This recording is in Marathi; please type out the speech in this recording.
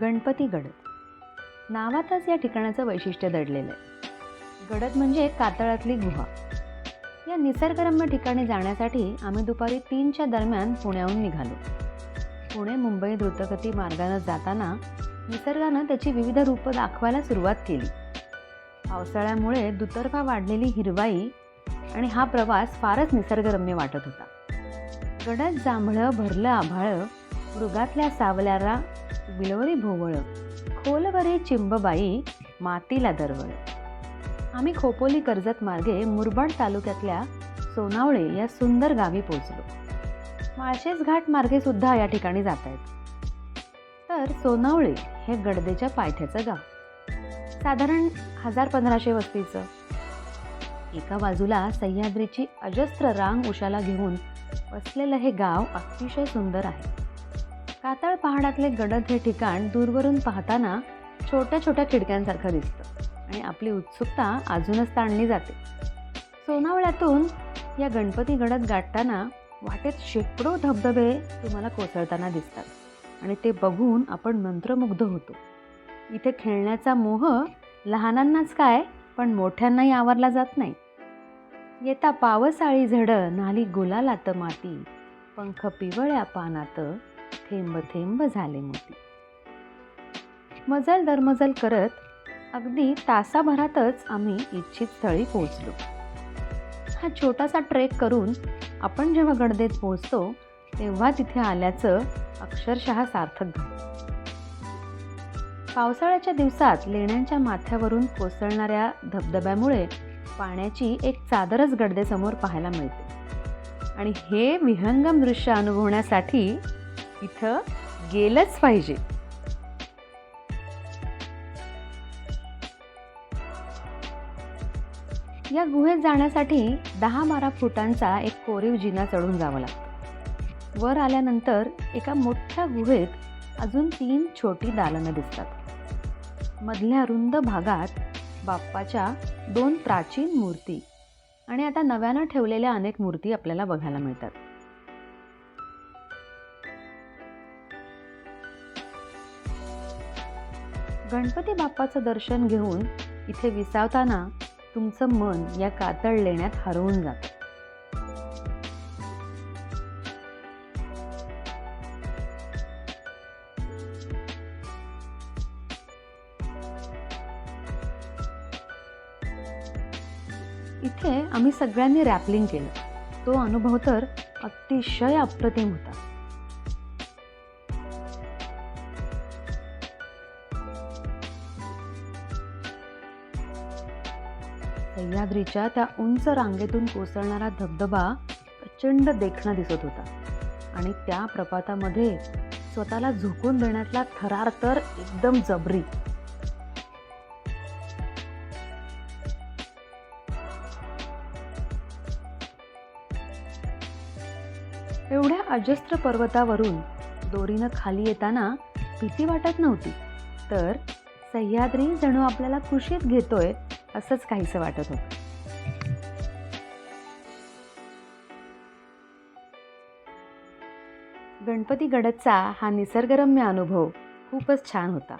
गणपती गडद. नावातच या ठिकाणाचं वैशिष्ट्य दडलेलं आहे. गडद म्हणजे कातळातली गुहा. या निसर्गरम्य ठिकाणी जाण्यासाठी आम्ही दुपारी तीनच्या दरम्यान पुण्याहून निघालो. पुणे मुंबई द्रुतगती मार्गानं जाताना निसर्गानं त्याची विविध रूपं दाखवायला सुरुवात केली. पावसाळ्यामुळे दुतर्फा वाढलेली हिरवाई आणि हा प्रवास फारच निसर्गरम्य वाटत होता. गडद जांभळं भरलं आभाळं मृगातल्या सावल्याला बिलवरी भोवळं खोलवरे चिंबबाई मातीला दरवळ. आम्ही खोपोली कर्जत मार्गे मुरबाड तालुक्यातल्या सोनावळे या सुंदर गावी पोचलो माळशेज घाट मार्गे सुद्धा या ठिकाणी जात आहेत तर सोनावळे हे गडदेच्या पायथ्याचं गाव. साधारण हजार पंधराशे वस्तीचं. एका बाजूला सह्याद्रीची अजस्त्र रांग उशाला घेऊन वसलेलं हे गाव अतिशय सुंदर आहे. कातळ पहाडातले गडद हे ठिकाण दूरवरून पाहताना छोट्या छोट्या खिडक्यांसारखं दिसतं. आणि आपली उत्सुकता अजूनच ताणली जाते. सोनावळ्यातून या गणपती गडद गाठताना वाटेत शेकडो धबधबे तुम्हाला कोसळताना दिसतात. आणि ते बघून आपण मंत्रमुग्ध होतो. इथे खेळण्याचा मोह लहानांनाच काय पण मोठ्यांनाही आवरला जात नाही. येता पावसाळी झडं नाली गुलालात माती पंख पिवळ्या पानात थेंब थेंब झाले मोती. मजल दरमजल करत अगदी तासाभरातच आम्ही इच्छित स्थळी पोहोचलो. हा छोटासा ट्रेक करून आपण जेव्हा गडदेत पोहोचतो तेव्हा तिथे आल्याचं अक्षरशः सार्थक पावसाळ्याच्या दिवसात लेण्यांच्या माथ्यावरून कोसळणाऱ्या धबधब्यामुळे पाण्याची एक चादरच गडदेसमोर पाहायला मिळते. आणि हे विहंगम दृश्य अनुभवण्यासाठी इथं गेलंच पाहिजे. या गुहेत जाण्यासाठी दहा बारा फुटांचा एक कोरीव जिना चढून जावं लागतो. वर आल्यानंतर एका मोठ्या गुहेत अजून तीन छोटी दालनं दिसतात. मधल्या रुंद भागात बाप्पाच्या दोन प्राचीन मूर्ती आणि आता नव्यानं ठेवलेल्या अनेक मूर्ती आपल्याला बघायला मिळतात. गणपती बाप्पाचं दर्शन घेऊन इथे विसावताना तुमचं मन या कातळ लेण्यात हरवून जातं. इथे आम्ही सगळ्यांनी रॅपलिंग केलं. तो अनुभव तर अतिशय अप्रतिम होता. सह्याद्रीच्या त्या उंच रांगेतून कोसळणारा धबधबा प्रचंड देखणा दिसत होता. आणि त्या प्रपातामध्ये स्वतःला झोकून देण्यातला थरार तर एकदम जबरी. एवढ्या अजस्त्र पर्वतावरून दोरीनं खाली येताना भीती वाटत नव्हती. तर सह्याद्री जणू आपल्याला खुशीत घेतोय असंच काहीसं वाटत होतं. गणपती गडचा हा निसर्गरम्य अनुभव खूपच छान होता.